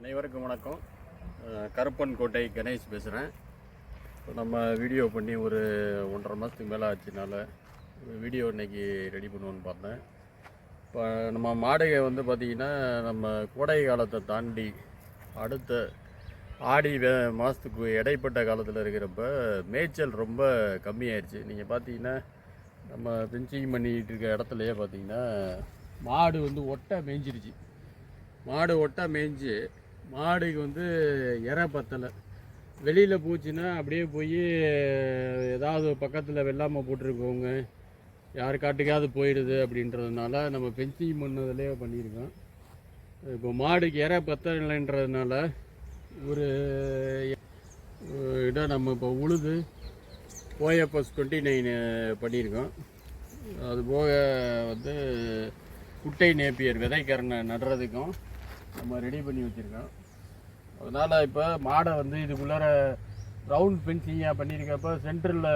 அனைவருக்கும் வணக்கம். கருப்பன் கோட்டை கணேஷ் பேசுகிறேன் இப்போ நம்ம வீடியோ பண்ணி ஒரு ஒன்றரை மாதத்துக்கு மேலே ஆச்சுனால வீடியோ இன்றைக்கி ரெடி பண்ணுவோன்னு பார்த்தேன். இப்போ நம்ம மாடுகை வந்து பார்த்திங்கன்னா நம்ம கோடை காலத்தை தாண்டி அடுத்த ஆடி வே மாதத்துக்கு இடைப்பட்ட காலத்தில் இருக்கிறப்ப மேய்ச்சல் ரொம்ப கம்மியாயிடுச்சு நீங்கள் பார்த்தீங்கன்னா நம்ம பெஞ்சிங் பண்ணிகிட்டு இருக்க இடத்துலையே பார்த்திங்கன்னா மாடு வந்து ஒட்டை மேய்ஞ்சிருச்சு. மாடு ஒட்டை மேய்ஞ்சி மாடுக்கு வந்து இறை பத்தலை. வெளியில் போச்சுன்னா அப்படியே போய் ஏதாவது பக்கத்தில் வெள்ளாமை போட்டிருக்கவங்க யார் காட்டுக்காவது போயிடுது அப்படின்றதுனால நம்ம பென்சிங் பண்ணதுலேயே பண்ணியிருக்கோம். இப்போ மாடுக்கு இறை பத்தலைன்றதுனால ஒரு இடம் நம்ம இப்போ உழுது ஓஎஃப்எஸ் டுவெண்ட்டி நைன் பண்ணியிருக்கோம். அது போக வந்து குட்டை நேப்பியர் விதைக்கரணை நடுறதுக்கும் நம்ம ரெடி பண்ணி வச்சுருக்கோம். அதனால் இப்போ மாடை வந்து இதுக்குள்ளார ரவுண்ட் ஃபென்சிங்காக பண்ணியிருக்கப்ப சென்டரில்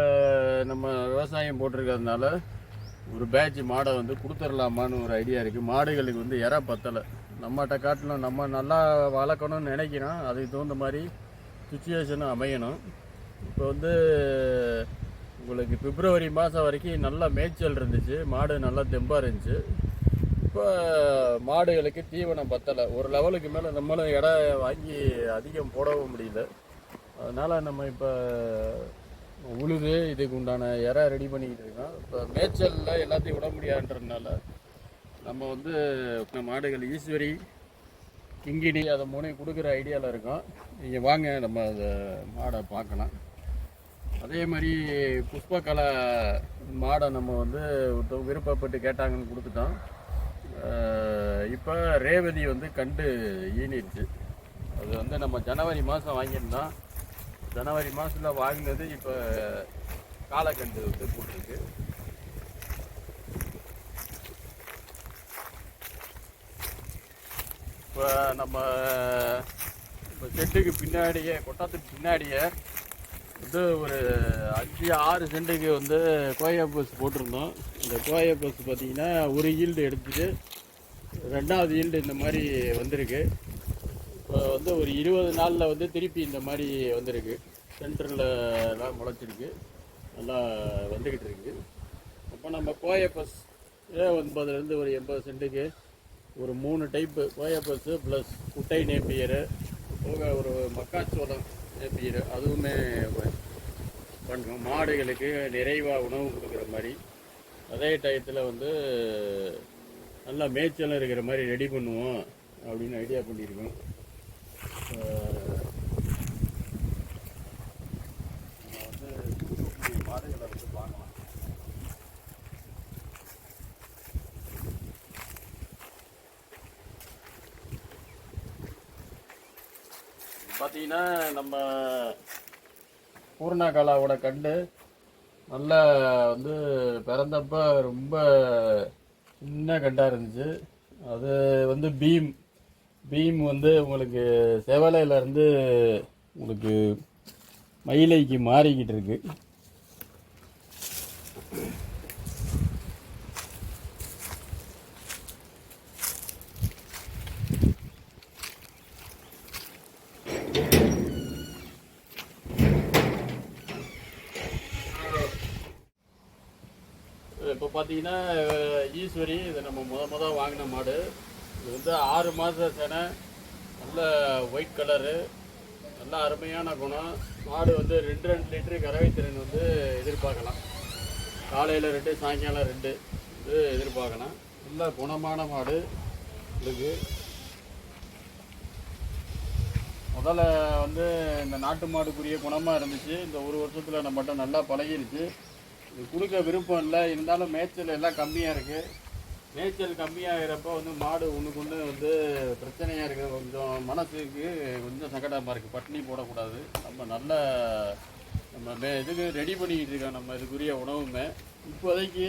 நம்ம விவசாயம் போட்டிருக்கிறதுனால ஒரு பேட்ச் மாடை வந்து கொடுத்துடலாமான்னு ஒரு ஐடியா இருக்குது மாடுகளுக்கு வந்து இற பத்தலை. நம்மகிட்ட காட்டிலும் நம்ம நல்லா வளர்க்கணும்னு நினைக்கிறோம். அதுக்கு தகுந்த மாதிரி சுச்சுவேஷனும் அமையணும். இப்போ வந்து உங்களுக்கு பிப்ரவரி மாதம் வரைக்கும் நல்லா மேய்ச்சல் இருந்துச்சு. மாடு நல்லா தெம்பாக இருந்துச்சு. இப்போ மாடுகளுக்கு தீவனம் பத்தலை. ஒரு லெவலுக்கு மேலே நம்மளும் இடம் வாங்கி அதிகம் போடவும் முடியல. அதனால் நம்ம இப்போ உழுது இதுக்கு உண்டான இறை ரெடி பண்ணிக்கிட்டு இருக்கோம். இப்போ மேய்ச்சலில் எல்லாத்தையும் விட முடியாதுன்றதுனால நம்ம வந்து மாடுகள் ஈஸ்வரி கிங்கிணி அதை மூணையும் கொடுக்குற ஐடியாவில் இருக்கோம். நீங்கள் வாங்க நம்ம அதை மாடை பார்க்கலாம். அதே மாதிரி புஷ்பகலை மாடை நம்ம வந்து ஒருத்தவங்க விருப்பப்பட்டு கேட்டாங்கன்னு கொடுத்துட்டோம். இப்போ ரேவதி வந்து கண்டு ஈனிருச்சு அது வந்து நம்ம ஜனவரி மாதம் வாங்கியிருந்தோம் ஜனவரி மாதத்தில் வாங்கினது இப்போ காலக்கண்டு வந்து போட்டிருக்கு. இப்போ நம்ம இப்போ செட்டுக்கு பின்னாடியே கொட்டாத்துக்கு பின்னாடியே வந்து ஒரு அஞ்சு ஆறு சென்ட்டுக்கு வந்து கோயா பஸ் போட்டிருந்தோம். இந்த கோயா பஸ் பார்த்தீங்கன்னா ஒரு ஈல்டு எடுத்துட்டு ரெண்டாவது ஈல்டு இந்த மாதிரி வந்திருக்கு. இப்போ வந்து ஒரு இருபது நாளில் வந்து திருப்பி இந்த மாதிரி வந்திருக்கு. சென்டரில் முளைச்சிருக்கு. நல்லா வந்துக்கிட்டு இருக்கு. அப்போ நம்ம கோயா பஸ் ஒன்பதுலேருந்து ஒரு எண்பது சென்ட்டுக்கு ஒரு மூணு டைப்பு கோயா பஸ்ஸு ப்ளஸ் குட்டை நேப்பியரு போக ஒரு மக்காச்சோளம் நேப்பியர் அதுவுமே பண்ணுறோம் மாடுகளுக்கு நிறைவாக உணவு கொடுக்குற மாதிரி. அதே டயத்தில் வந்து நல்லா மேய்ச்சலும் இருக்கிற மாதிரி ரெடி பண்ணுவோம் அப்படின்னு ஐடியா பண்ணியிருக்கோம் அஹ் நம்ம வந்து புது மாடுகளை வந்து பார்க்கலாம் பார்த்தீங்கன்னா நம்ம பூர்ணகாலாவோட கண்டு நல்லா வந்து பிறந்தப்ப ரொம்ப சின்ன கண்டாக இருந்துச்சு. அது வந்து பீம் பீம் வந்து உங்களுக்கு செவலையில இருந்து உங்களுக்கு மயிலைக்கு மாறிக்கிட்டு இருக்குது இப்போ பார்த்தீங்கன்னா ஈஸ்வரி இது நம்ம முத முத வாங்கின மாடு. இது வந்து ஆறு மாத சேனை நல்ல ஒயிட் கலரு நல்ல அருமையான குணம். மாடு வந்து ரெண்டு ரெண்டு லிட்டரு கறவை திறன் வந்து எதிர்பார்க்கலாம். காலையில் ரெண்டு சாயங்காலம் ரெண்டு இது எதிர்பார்க்கலாம். நல்ல குணமான மாடு இருக்கு முதல்ல வந்து இந்த நாட்டு மாடுக்குரிய குணமாக இருந்துச்சு. இந்த ஒரு வருஷத்தில் நம்மகிட்ட நல்லா பழகிருச்சு. இது கொடுக்க விருப்பம் இல்லை. இருந்தாலும் மேய்ச்சல் எல்லாம் கம்மியாக இருக்குது மேய்ச்சல் கம்மியாகிறப்ப வந்து மாடு ஒன்றுக்கு ஒன்று வந்து பிரச்சனையாக இருக்குது கொஞ்சம் மனசுக்கு கொஞ்சம் சங்கடமாக இருக்குது பட்டினி போடக்கூடாது. நம்ம நல்ல நம்ம மே இதுக்கு ரெடி பண்ணிக்கிட்டு இருக்கோம். நம்ம இதுக்குரிய உணவுமே. இப்போதைக்கு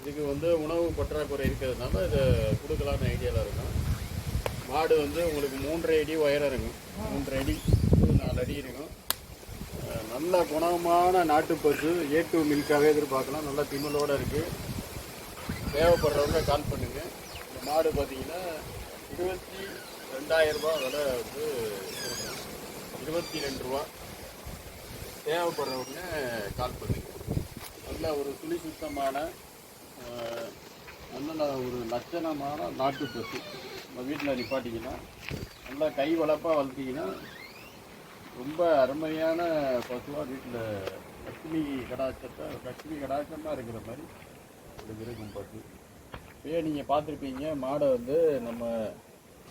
இதுக்கு வந்து உணவு பற்றாக்குறை இருக்கிறதுனால இதை கொடுக்கலான்னு ஐடியாவில் இருக்கும். மாடு வந்து உங்களுக்கு மூன்றரை அடி உயரம் இருக்கும். மூன்றரை அடி நாலு அடி இருக்கும். நல்ல குணமான நாட்டு பசு ஏ டூ மில்காகவே எதிர்பார்க்கலாம். நல்லா திமிழோட இருக்குது தேவைப்படுறவங்க கால் பண்ணுங்க. இந்த மாடு பார்த்தீங்கன்னா இருபத்தி ரெண்டாயிரரூபா ரூபாய் விலை வந்து இருபத்தி ரெண்டு ரூபா. தேவைப்படுறவங்க கால் பண்ணுங்க. நல்ல ஒரு துளி சுத்தமான நல்ல ஒரு லட்சணமான நாட்டு பசு நம்ம வீட்டில் நிப்பாட்டிங்கன்னா நல்லா கை வளப்பாக வளர்த்தீங்கன்னா ரொம்ப அருமையான பசுவாக வீட்டில் லட்சுமி கடாட்சத்தை லட்சுமி கடாட்சமாக இருக்கிற மாதிரி இருக்கும் பசு. இப்போயே நீங்கள் பார்த்துருப்பீங்க மாடை வந்து நம்ம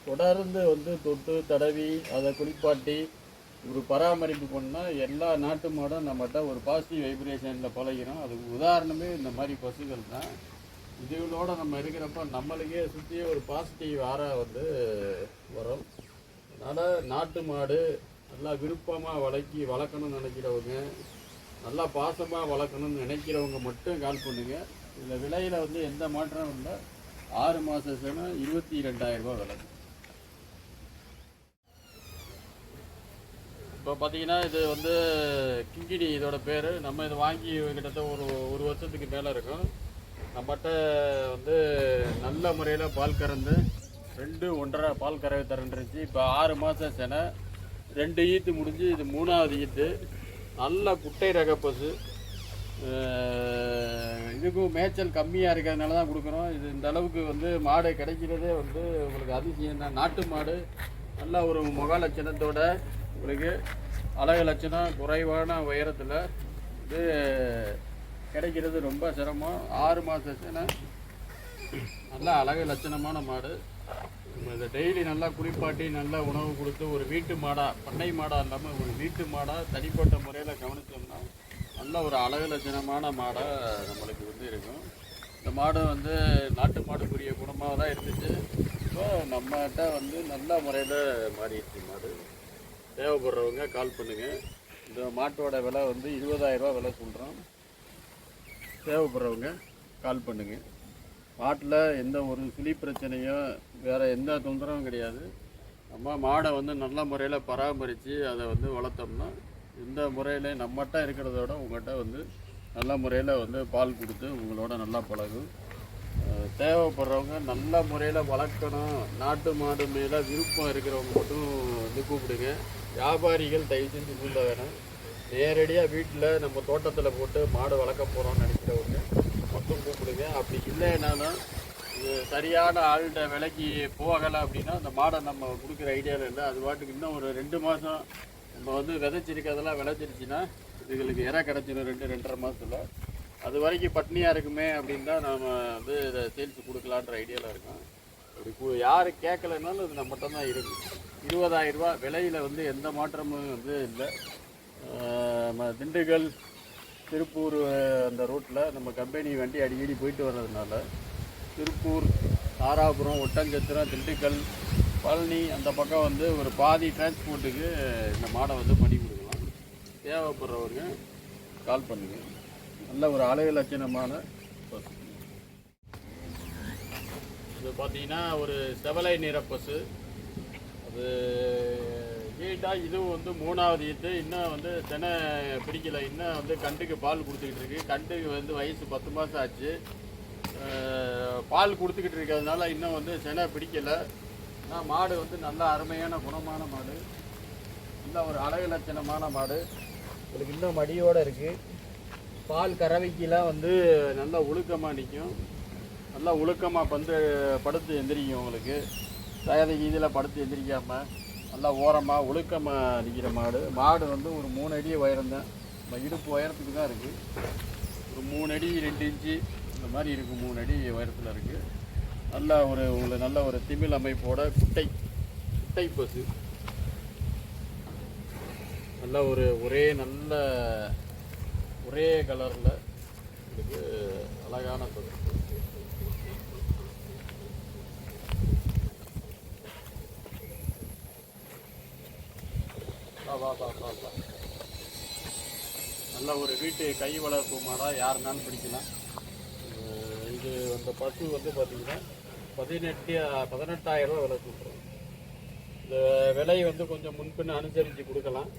தொடர்ந்து வந்து தொட்டு தடவி அதை குளிப்பாட்டி ஒரு பராமரிப்பு பண்ணால் எல்லா நாட்டு மாடும் நம்மகிட்ட ஒரு பாசிட்டிவ் வைப்ரேஷனில் பழகிறோம் அதுக்கு உதாரணமே இந்த மாதிரி பசுகள் தான். இதுகளோட நம்ம இருக்கிறப்ப நம்மளுக்கே சுற்றி ஒரு பாசிட்டிவ் ஆறாக வந்து வரும். அதனால் நாட்டு மாடு நல்லா விருப்பமாக வளர்க்கி வளர்க்கணும்னு நினைக்கிறவங்க நல்லா பாசமாக வளர்க்கணும்னு நினைக்கிறவங்க மட்டும் கால் பண்ணுங்கள் இதில் விலையில் வந்து எந்த மாற்றமும் இல்லை. ஆறு மாத சேனம் இருபத்தி ரெண்டாயிரம் ரூபாய் விலை. இப்போ பார்த்தீங்கன்னா இது வந்து கிங்கிடி இதோட பேர். நம்ம இதை வாங்கி கிட்டத்தட்ட ஒரு ஒரு வருஷத்துக்கு மேலே இருக்கும். நம்மகிட்ட வந்து நல்ல முறையில் பால் கறந்து ரெண்டு ஒன்றரை பால் கறவை தரன்றுச்சு இப்போ ஆறு மாதம் செனை ரெண்டு ஈத்து முடிஞ்சு இது மூணாவது ஈத்து. நல்ல குட்டை ரக பசு இதுக்கும் மேய்ச்சல் கம்மியாக இருக்கிறதுனால தான் கொடுக்குறோம். இது இந்த அளவுக்கு வந்து மாடு கிடைக்கிறதே வந்து உங்களுக்கு அதிசயம் தான். நாட்டு மாடு நல்ல ஒரு முக லட்சணத்தோட உங்களுக்கு அழகு லட்சணம் குறைவான உயரத்தில் இது கிடைக்கிறது ரொம்ப சிரமம். ஆறு மாத சேனை. நல்ல அழகு லட்சணமான மாடு. இந்த இதை டெய்லி நல்லா குளிப்பாட்டி நல்லா உணவு கொடுத்து ஒரு வீட்டு மாடா பண்ணை மாடா இல்லாமல் ஒரு வீட்டு மாடா தனிப்பட்ட முறையில் கவனித்தோம்னா நல்ல ஒரு அழகலட்சணமான மாடாக நம்மளுக்கு வந்து இருக்கும். இந்த மாடு வந்து நாட்டு மாடுக்குரிய குணமாக தான் இருந்துச்சு. ஸோ நம்மகிட்ட வந்து நல்ல முறையில் மாறிடுச்சு மாடு. தேவைப்படுறவங்க கால் பண்ணுங்கள் இந்த மாட்டோட விலை வந்து இருபதாயிரரூபா விலை சொல்கிறோம் தேவைப்படுறவங்க கால் பண்ணுங்கள் மாட்டில் எந்த ஒரு சுழி பிரச்சனையோ வேறு எந்த தொந்தரவும் கிடையாது. நம்ம மாடை வந்து நல்ல முறையில் பராமரித்து அதை வந்து வளர்த்தோம்னா இந்த முறையில் நம்மகிட்ட இருக்கிறத விட உங்கள்கிட்ட வந்து நல்ல முறையில் வந்து பால் கொடுத்து உங்களோட நல்லா பழகும். தேவைப்படுறவங்க நல்ல முறையில் வளர்க்கணும். நாட்டு மாடு மேலே விருப்பம் இருக்கிறவங்க மட்டும் வந்து கூப்பிடுங்க. வியாபாரிகள் தயவு செஞ்சு கூப்பிட வேணும். நேரடியாக வீட்டில் நம்ம தோட்டத்தில் போட்டு மாடு வளர்க்க போகிறோம்னு நினைக்கிறவங்க கொண்டு கொடுங்க அப்படி இல்லைனாலும் இது சரியான ஆள்கிட்ட விலைக்கு போகலை அப்படின்னா அந்த மாடை நம்ம கொடுக்குற ஐடியாவில் இல்லை. அது பாட்டுக்கு இன்னும் ஒரு ரெண்டு மாதம் நம்ம வந்து விதைச்சிருக்கிறதெல்லாம் விளைச்சிருச்சுன்னா இதுகளுக்கு இற கிடச்சிடும் ரெண்டு ரெண்டரை மாதத்தில் அது வரைக்கும் பட்னியாக இருக்குமே அப்படின்னு தான் நாம் வந்து இதை சேல்ஸ் கொடுக்கலான்ற ஐடியாவில் இருக்கோம். அப்படி யார் கேட்கலனாலும் இது நம்மகிட்ட தான் இருக்குது இருபதாயிரரூபா விலையில் வந்து எந்த மாற்றமும் வந்து இல்லை. திண்டுக்கல் திருப்பூர் அந்த ரோட்டில் நம்ம கம்பெனி வண்டி அடிக்கடி போயிட்டு வர்றதுனால திருப்பூர் தாராபுரம் ஒட்டஞ்சத்திரம் திண்டுக்கல் பழனி அந்த பக்கம் வந்து ஒரு பாதி டிரான்ஸ்போர்ட்டுக்கு இந்த மாடை வந்து பண்ணி கொடுக்கலாம். தேவைப்படுறவங்க கால் பண்ணுங்கள் நல்ல ஒரு அழகு லட்சணமான பஸ். இது பார்த்தீங்கன்னா ஒரு செவலை நிற பஸ்ஸு. அது ஈட்டாக இதுவும் வந்து மூணாவது ஈத்து இன்னும் வந்து தினை பிடிக்கல. இன்னும் வந்து கண்டுக்கு பால் கொடுத்துக்கிட்டு இருக்கு. கண்டுக்கு வந்து வயசு பத்து மாதம் ஆச்சு. பால் கொடுத்துக்கிட்டு இருக்கிறதுனால இன்னும் வந்து செனை பிடிக்கல. ஆனால் மாடு வந்து நல்ல அருமையான குணமான மாடு. நல்ல ஒரு அழகு லட்சணமான மாடு. உங்களுக்கு இன்னும் மடியோடு இருக்குது பால் கறவைக்கெலாம் வந்து நல்லா ஒழுக்கமாக நிற்கும் நல்லா ஒழுக்கமாக பந்து படுத்து எந்திரிக்கும் உங்களுக்கு. தயதைக்கு இதில் படுத்து எந்திரிக்காமல் நல்லா ஓரமாக ஒழுக்கமாக நிற்கிற மாடு. மாடு வந்து ஒரு மூணு அடி உயரம் தான். நம்ம இடுப்பு உயரத்துக்கு தான் இருக்குது ஒரு மூணு அடி ரெண்டு இன்ச்சு இந்த மாதிரி இருக்குது மூணு அடி உயரத்தில் இருக்குது நல்ல ஒரு உங்களை நல்ல ஒரு திமிழ் அமைப்போட குட்டை குட்டை பசு. நல்ல ஒரு ஒரே நல்ல ஒரே கலரில் உங்களுக்கு அழகான பசு. வா வா வா வா. நல்ல ஒரு வீட்டு கை வளர்ப்பு மாடாக யாருனாலும் பிடிக்கலாம். இது அந்த பசு வந்து பார்த்திங்கன்னா பதினெட்டு பதினெட்டாயிரரூவா விலை கொடுக்குறோம் இந்த விலை வந்து கொஞ்சம் முன்பின் அனுசரித்து கொடுக்கலாம்.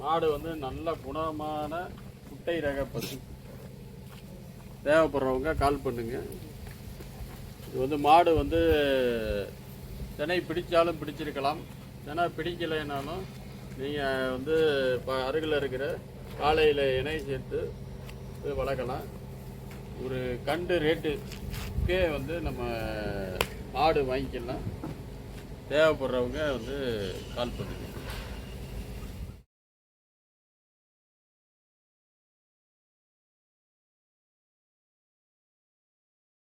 மாடு வந்து நல்ல குணமான குட்டை ரக பசு. தேவைப்படுறவங்க கால் பண்ணுங்க. இது வந்து மாடு வந்து தினை பிடித்தாலும் பிடிச்சிருக்கலாம். ஏன்னா பிடிக்கலைனாலும் நீங்கள் வந்து இப்போ அருகில் இருக்கிற காலையில் இணை சேர்த்து வளர்க்கலாம். ஒரு கண்டு ரேட்டுக்கே வந்து நம்ம மாடு வாங்கிக்கலாம். தேவைப்படுறவங்க வந்து கால் பண்ணுங்கள்